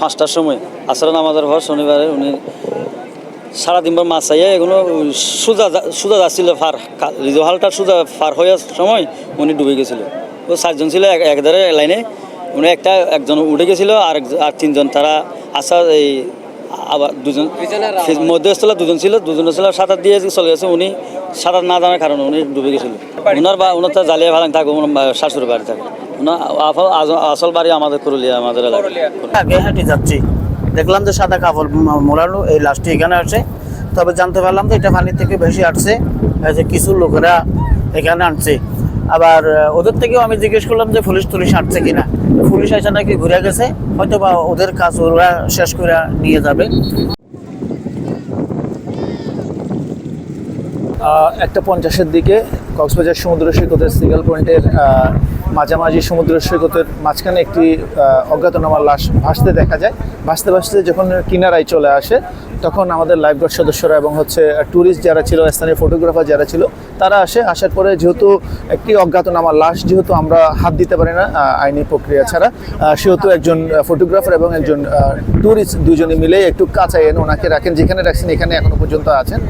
পাঁচটার সময়। আসর নামাজের পর শনিবারে উনি সারাদিন পর মাছ চাইয়া এগুলো সুজা সুজা যাচ্ছিল ফার রিজোহালটা সুজা ফার হয়ে সময় উনি ডুবে গেছিল। ও চারজন ছিল এক একধারে লাইনে। উনি একটা একজন উঠে গেছিল আর আর তিনজন তারা আসা এই আবার দুজন মধ্যস্থল দুজন ছিল দুজন ছিল সাঁতার দিয়ে চলে গেছে উনি সাঁতার না জানার কারণে উনি ডুবে গেছিল। ওনার বা ওনার তো জ্বালিয়ে ভালো থাকে ওনার শাশুড়ি বাড়ি থাকে আফ- আসল বাড়ি আমাদের করলিয়া আমাদের আগে হেঁটে যাচ্ছি। দেখলাম যে সাদা কাপড় ম- মোড়ানো এই লাশটি এখানে আসে তবে জানতে পারলাম যে এটা পানি থেকে বেশি আসছে। যে কিছু লোকেরা এখানে আনছে। আবার ওদের থেকেও আমি জিজ্ঞেস করলাম যে পুলিশ টুলিশ আনছে কিনা। পুলিশ এসে নাকি ঘুরে গেছে। হয়তো বা ওদের কাজ ওরা শেষ করে নিয়ে যাবে। আহ, একটা পঞ্চাশের দিকে কক্সবাজার সমুদ্র সৈকতের সিগাল পয়েন্টের মাঝামাঝি সমুদ্র সৈকতের মাঝখানে একটি অজ্ঞাতনামা লাশ ভাসতে দেখা যায়। ভাসতে ভাসতে যখন কিনারায় চলে আসে, তখন আমাদের লাইফগার্ড সদস্যরা এবং হচ্ছে ট্যুরিস্ট যারা ছিল, স্থানীয় ফটোগ্রাফার যারা ছিল, তারা আসে। আসার পরে যেহেতু একটি অজ্ঞাতনামা লাশ, যেহেতু আমরা হাত দিতে পারি না আইনি প্রক্রিয়া ছাড়া সেহেতু একজন ফটোগ্রাফার এবং একজন ট্যুরিস্ট দুজনে মিলে একটু কাছে এনে ওনাকে রাখেন, যেখানে রাখছেন, এখানে এখনও পর্যন্ত আছেন।